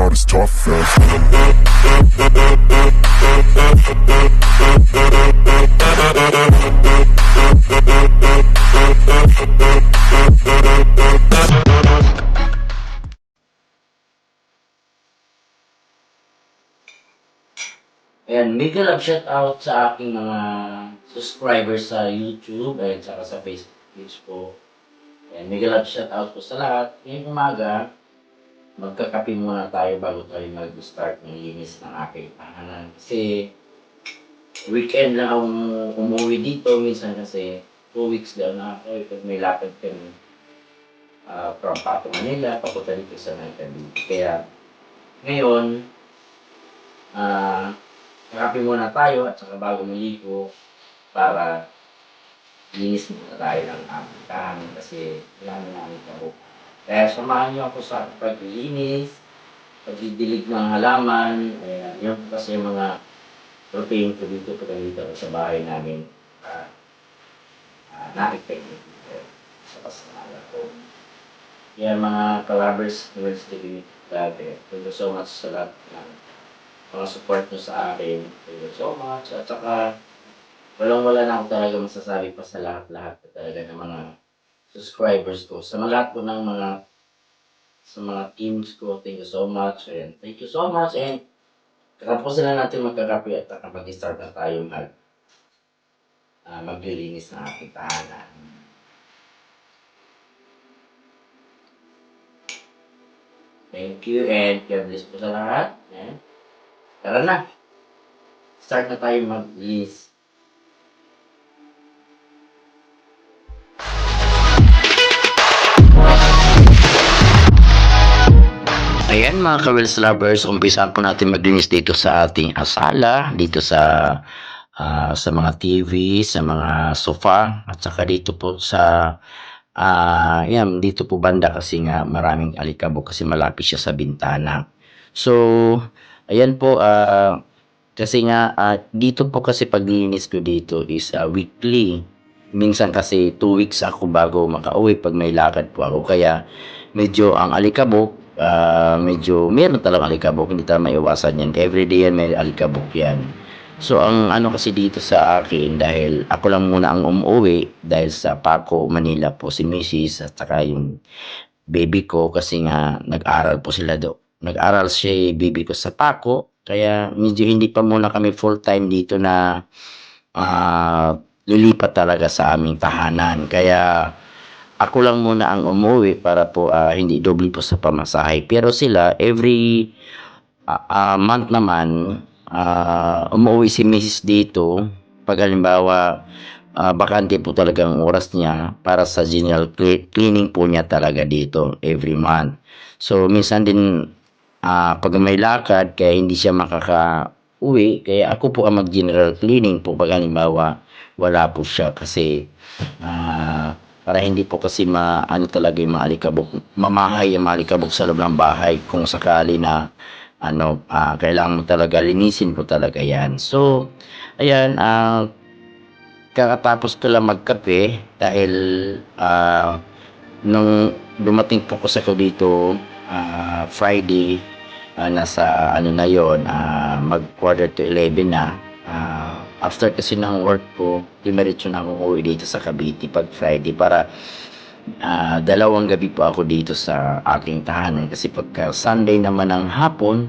not as tough as Ayan, mega love shout out sa aking mga subscribers sa YouTube at saka sa Facebook page po. Ayan, mega love shout out po sa lahat. Ngayong umaga, magkakape muna tayo bago tayo mag-start ng linis ng aking tahanan. Kasi weekend lang ako umuwi dito. Minsan kasi two weeks daw na ako pag may lapad kami uh, from Pato Manila, papunta dito sa Nagtabi. Kaya ngayon, ah Kape muna tayo at saka bago maligo para linis muna tayo ng aming tahanan kasi wala na namin kabuk. Kaya samahan niyo ako sa paglilinis, pagdidilig ng halaman, ayan, yun kasi yung mga routine ko dito pag dito sa bahay namin. Uh, uh, Nakikita dito sa kasamahan ko. Kaya mga kalabers, Wednesday, dati, thank you so much sa lahat ng mga support nyo sa akin. Thank you so much. At saka, walang wala na ako talaga masasabi pa sa lahat-lahat talaga ng mga subscribers ko. Sa lahat po ng mga sa mga teams ko, thank you so much. And thank you so much. And katapusin na natin magkakape at kapag-start na tayo mag uh, maglilinis ng ating tahanan. Thank you and God bless po sa lahat. And Tara na. Start na tayo mag-list. Ayan mga Kawels Lovers, umpisahan po natin maglinis dito sa ating asala, dito sa ah, sa mga TV, sa mga sofa, at saka dito po sa ah yan, dito po banda kasi nga maraming alikabok kasi malapit siya sa bintana. So, Ayan po, ah, kasi nga, ah, dito po kasi paglinis ko dito is ah, weekly. Minsan kasi two weeks ako bago makauwi pag may lakad po ako. Kaya medyo ang alikabok, ah, medyo meron talagang alikabok. Hindi tayo maiwasan yan. Everyday yan may alikabok yan. So, ang ano kasi dito sa akin, dahil ako lang muna ang umuwi, dahil sa Paco, Manila po si Mrs. at saka yung baby ko kasi nga nag-aral po sila do nag-aral siya baby ko sa Paco. Kaya medyo hindi pa muna kami full time dito na uh, lilipat talaga sa aming tahanan. Kaya ako lang muna ang umuwi para po uh, hindi doble po sa pamasahe. Pero sila every uh, uh, month naman uh, umuwi si Mrs. dito pag halimbawa uh, bakante po talaga ang oras niya para sa general cleaning po niya talaga dito every month. So minsan din uh, pag may lakad kaya hindi siya makaka-uwi kaya ako po ang mag-general cleaning po pag halimbawa wala po siya kasi uh, para hindi po kasi ma, ano talaga yung maalikabok, mamahay yung maalikabok sa loob ng bahay kung sakali na ano, uh, kailangan mo talaga linisin po talaga yan. So, ayan, uh, kakatapos ko lang magkape dahil uh, nung dumating po ko sa ko dito uh, Friday uh, nasa ano na yon uh, mag quarter to 11 na after kasi ng work ko dimeritso na akong uwi dito sa Cavite pag Friday para uh, dalawang gabi po ako dito sa aking tahanan. Kasi pagka Sunday naman ng hapon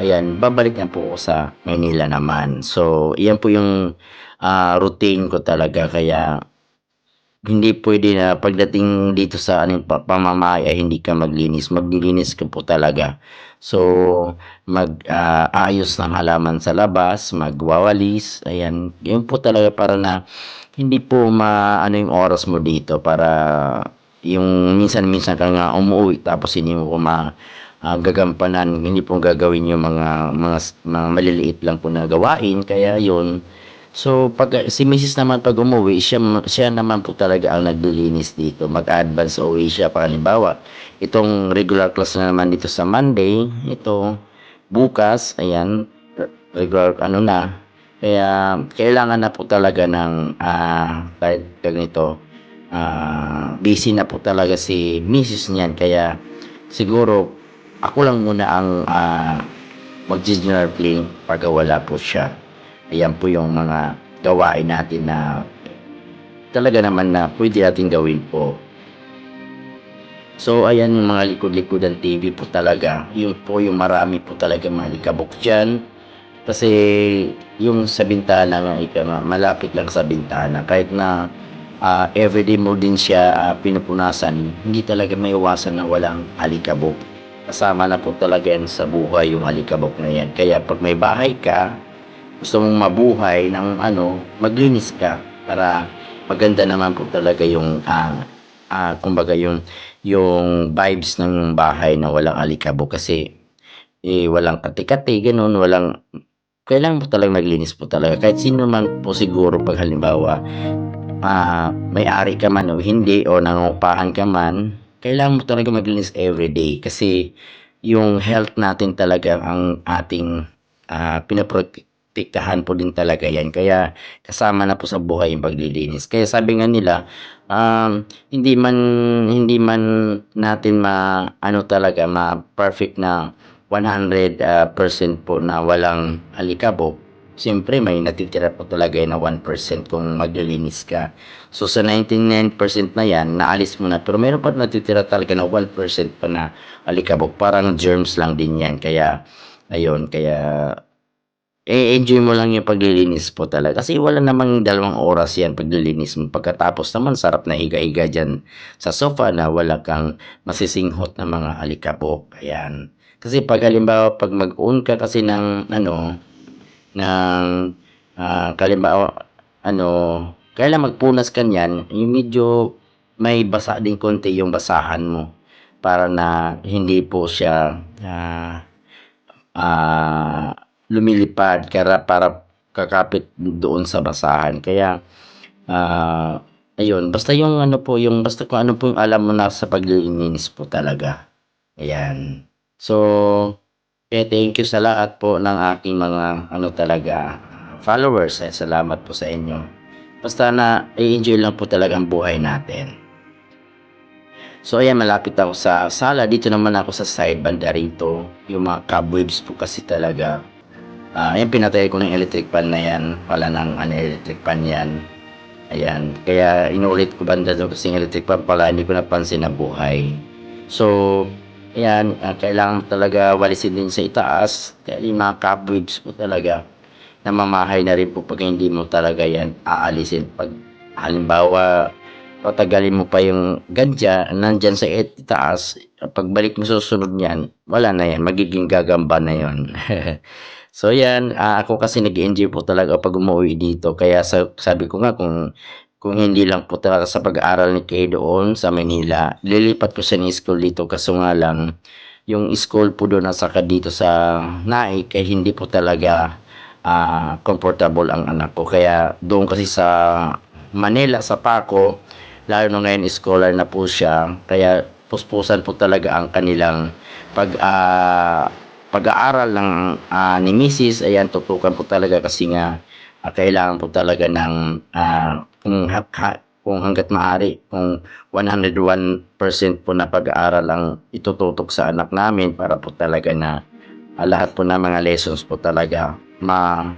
ayan babalik na po ako sa Manila naman. So iyan po yung uh, routine ko talaga. Kaya hindi pwede na pagdating dito sa ano, pamamaya hindi ka maglinis. Maglilinis ka po talaga. So, mag-aayos uh, ng halaman sa labas, magwawalis, ayan. Yun po talaga para na hindi po maano yung oras mo dito para yung minsan-minsan ka nga umuwi tapos hindi mo ma uh, gagampanan, hindi po gagawin yung mga, mga, mga maliliit lang po na gawain. Kaya yun, So, pag si Mrs. naman pag umuwi, siya, siya naman po talaga ang naglilinis dito. Mag-advance uwi siya. Halimbawa, itong regular class na naman dito sa Monday, ito, bukas, ayan, regular ano na. Kaya, kailangan na po talaga ng, uh, kahit ganito, uh, busy na po talaga si Mrs. niyan. Kaya, siguro, ako lang muna ang uh, mag-general clean pag wala po siya. Ayan po yung mga gawain natin na talaga naman na pwede natin gawin po. So, ayan yung mga likod-likodan TV po talaga. Yun po yung marami po talaga mga likabok dyan. Kasi yung sa bintana, ika, malapit lang sa bintana. Kahit na uh, everyday mo din siya uh, pinupunasan, hindi talaga may iwasan na walang alikabok. Kasama na po talaga yan sa buhay yung alikabok na yan. Kaya pag may bahay ka, gusto mong mabuhay ng ano, maglinis ka para maganda naman po talaga yung uh, uh, kumbaga yung yung vibes ng bahay na walang alikabok kasi eh, walang kati-kati, ganun, walang kailangan mo talagang maglinis po talaga. Kahit sino man po siguro pag halimbawa uh, may-ari ka man o hindi o nangungupahan ka man, kailangan mo talaga maglinis everyday kasi yung health natin talaga ang ating uh, pinaprotektahan po din talaga yan. Kaya kasama na po sa buhay yung paglilinis. Kaya sabi nga nila, um, hindi man hindi man natin ma ano talaga ma perfect na 100% uh, percent po na walang alikabok Siyempre, may natitira po talaga na 1% kung maglilinis ka. So, sa 99% na yan, naalis mo na. Pero meron pa natitira talaga na 1% pa na alikabok. Parang germs lang din yan. Kaya, ayun, kaya e-enjoy mo lang yung paglilinis po talaga. Kasi wala namang dalawang oras yan paglilinis mo. Pagkatapos naman, sarap na higa-higa dyan sa sofa na wala kang masisinghot na mga alikabok. Ayan. Kasi pag halimbawa, pag mag-on ka kasi ng, ano, ng, uh, kalimbawa, ano, kailan magpunas ka niyan, yung medyo may basa din konti yung basahan mo para na hindi po siya uh, uh, lumilipad kaya para kakapit doon sa basahan. Kaya, uh, ayun, basta yung ano po, yung basta kung ano po yung alam mo na sa paglilinis po talaga. Ayan. So, kaya thank you sa lahat po ng aking mga ano talaga followers. Eh, salamat po sa inyo. Basta na i-enjoy lang po talaga ang buhay natin. So ayan, malapit ako sa sala. Dito naman ako sa side banda rito. Yung mga cobwebs po kasi talaga Uh, ayan, pinatay ko ng electric pan na yan. Wala nang ano, electric pan yan. Ayan. Kaya inulit ko banda doon kasi electric pan pala hindi ko napansin na buhay. So, ayan, uh, kailangan talaga walisin din sa itaas. Kaya yung mga cobwebs po talaga namamahay na rin po pag hindi mo talaga yan aalisin. Pag halimbawa, patagalin mo pa yung ganja, nandyan sa itaas, pagbalik mo susunod niyan, wala na yan, magiging gagamba na yon So yan, uh, ako kasi nag-enjoy po talaga pag umuwi dito. Kaya sa, sabi ko nga kung kung hindi lang po talaga sa pag-aaral ni Kay doon sa Manila, lilipat ko sa ni school dito kaso nga lang yung school po doon nasa dito sa Naik kaya hindi po talaga uh, comfortable ang anak ko. Kaya doon kasi sa Manila, sa Paco, lalo na ngayon scholar na po siya, kaya puspusan po talaga ang kanilang pag uh, pag-aaral ng uh, ni Mrs. Ayan, tutukan po talaga kasi nga uh, kailangan po talaga ng uh, kung, ha, kung hanggat maaari, kung 101% po na pag-aaral ang itututok sa anak namin para po talaga na uh, lahat po ng mga lessons po talaga ma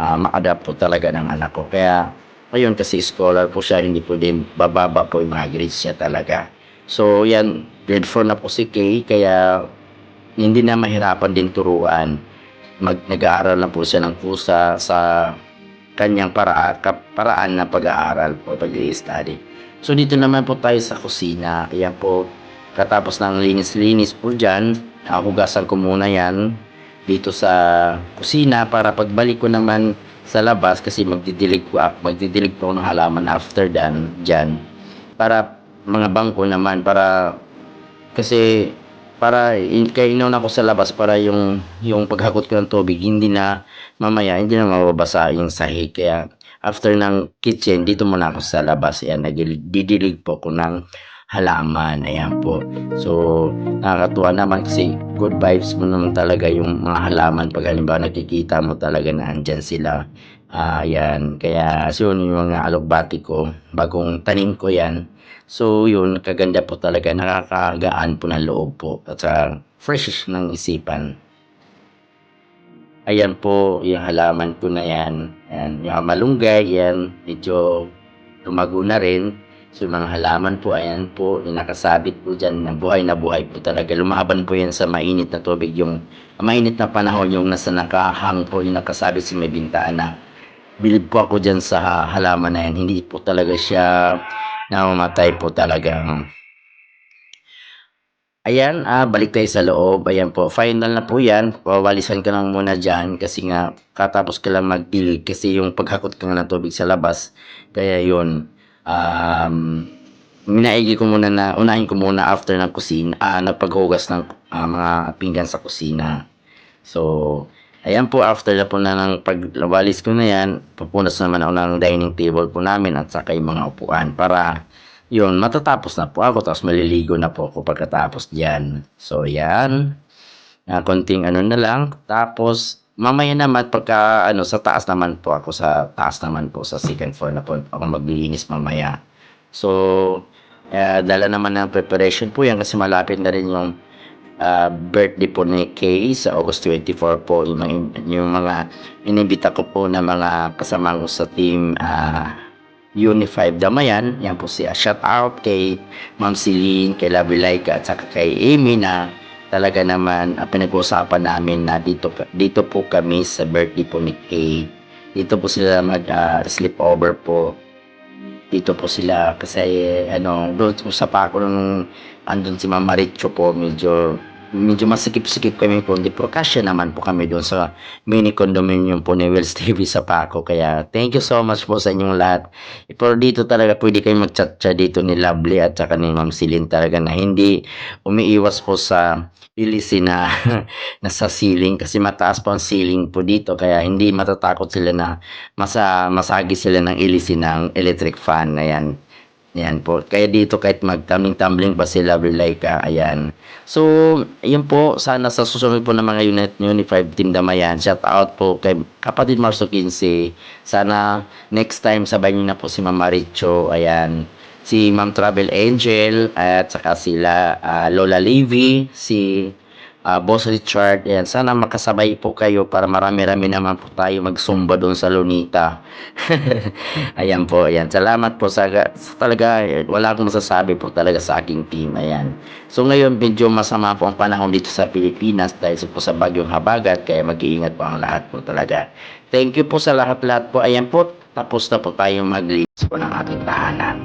uh, ma-adapt po talaga ng anak ko. Kaya ayun kasi scholar po siya, hindi po din bababa po yung mga grades siya talaga. So yan, grade 4 na po si Kay, kaya hindi na mahirapan din turuan. Mag, nag-aaral na po siya ng kusa sa kanyang para, paraan na pag-aaral po, pag-i-study. So dito naman po tayo sa kusina. Ayan po, katapos ng linis-linis po dyan, hugasan ko muna yan dito sa kusina para pagbalik ko naman sa labas kasi magdidilig ko magdidilig po ng halaman after dan dyan para mga bangko naman para kasi para in, kaya inauna ako sa labas para yung yung paghakot ko ng tubig hindi na mamaya hindi na mababasa yung sahig. Kaya after ng kitchen dito muna ako sa labas. Ayan nagdidilig po ko ng halaman. Ayan po. So nakakatuwa naman kasi good vibes mo naman talaga yung mga halaman pag halimbawa nakikita mo talaga na andyan sila. Uh, ayan. Kaya so yun yung mga alugbati ko bagong tanim ko yan So, yun, kaganda po talaga. Nakakagaan po ng loob po. At sa fresh ng isipan. Ayan po, yung halaman ko na yan. Ayan, yung malunggay, yan, medyo tumago na rin. So, yung mga halaman po, ayan po, yung nakasabit po dyan, na buhay na buhay po talaga. Lumaban po yan sa mainit na tubig, yung mainit na panahon, yung nasa nakahang po, yung nakasabit sa may bintana. Bilib po ako dyan sa halaman na yan. Hindi po talaga siya namamatay po talaga. Ayan, ah, balik tayo sa loob. Ayan po, final na po yan. Pawalisan ka lang muna dyan kasi nga katapos ka lang magdilig kasi yung paghakot ka nga ng tubig sa labas. Kaya yun, um, minaigi ko muna na, unahin ko muna after ng kusina, ah, nagpaghugas ng ah, mga pinggan sa kusina. So, ayan po, after na po na ng pagwalis ko na yan, pupunas naman ako ng dining table po namin at saka yung mga upuan para yun, matatapos na po ako tapos maliligo na po ako pagkatapos diyan. So, yan. Na konting ano na lang. Tapos, mamaya naman pagka ano sa taas naman po ako sa taas naman po sa second floor na po ako maglilinis mamaya. So, eh, dala naman ng preparation po yan kasi malapit na rin yung ah, birthday po ni Kay sa August 24 po yung, mga- inibita ko po na mga kasama ko sa team ah, Unified Damayan. Yan po siya. Shout out kay Ma'am Celine, kay Lovely Laika at saka kay Amy na talaga naman ah, pinag-uusapan namin na dito, dito po kami sa birthday po ni Kay. Dito po sila mag ah, sleepover po. Dito po sila kasi ano, doon sa pako nung andun si Mama Richo po, medyo medyo masikip-sikip kami po. Hindi po kasya naman po kami doon sa mini condominium po ni Wells TV sa Paco. Kaya thank you so much po sa inyong lahat. Eh, Pero dito talaga pwede kayo mag-chat-chat dito ni Lovely at saka ni Ma'am Celine talaga na hindi umiiwas po sa ilisin na nasa ceiling kasi mataas po ang ceiling po dito kaya hindi matatakot sila na masa masagi sila ng ilisin ng electric fan ayan Ayan po. Kaya dito kahit mag-tumbling-tumbling pa sila Laika, ayan. So, yun po. Sana sa susunod po ng mga unit Unified Team Damayan. Shout out po kay kapatid Marso 15. Sana next time sabay niyo na po si Mama Richo. Ayan. Si Ma'am Travel Angel at saka sila ah, Lola Levy, si ah, Boss Richard. Ayan. Sana makasabay po kayo para marami-rami naman po tayo magsumba doon sa Lunita. ayan po, ayan. Salamat po sa, sa talaga, wala akong masasabi po talaga sa aking team. Ayan. So ngayon, medyo masama po ang panahon dito sa Pilipinas dahil po sa bagyong habagat, kaya mag-iingat po ang lahat po talaga. Thank you po sa lahat-lahat po. Ayan po, tapos na po tayong maglinis po ng ating tahanan.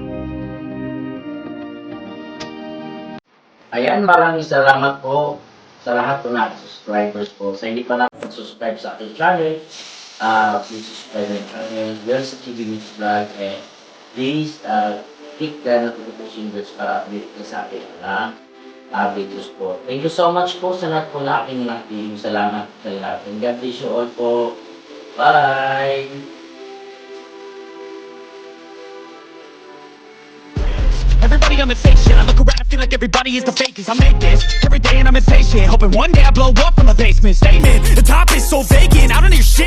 Ayan, maraming salamat po sa lahat po natin subscribers po. Sa hindi pa nakapag-subscribe sa aking channel, uh, please subscribe my channel, Wells TV News Vlog, and please uh, click the notification bells para update ka sa akin na uh, videos po. Thank you so much po sa lahat po na aking team. Salamat sa lahat. And God bless you all po. Bye! Everybody on the shit I look around, Feel like everybody is the fakest. I make this every day and I'm impatient. Hoping one day I blow up from the basement. Statement, the top is so vacant. I don't hear shit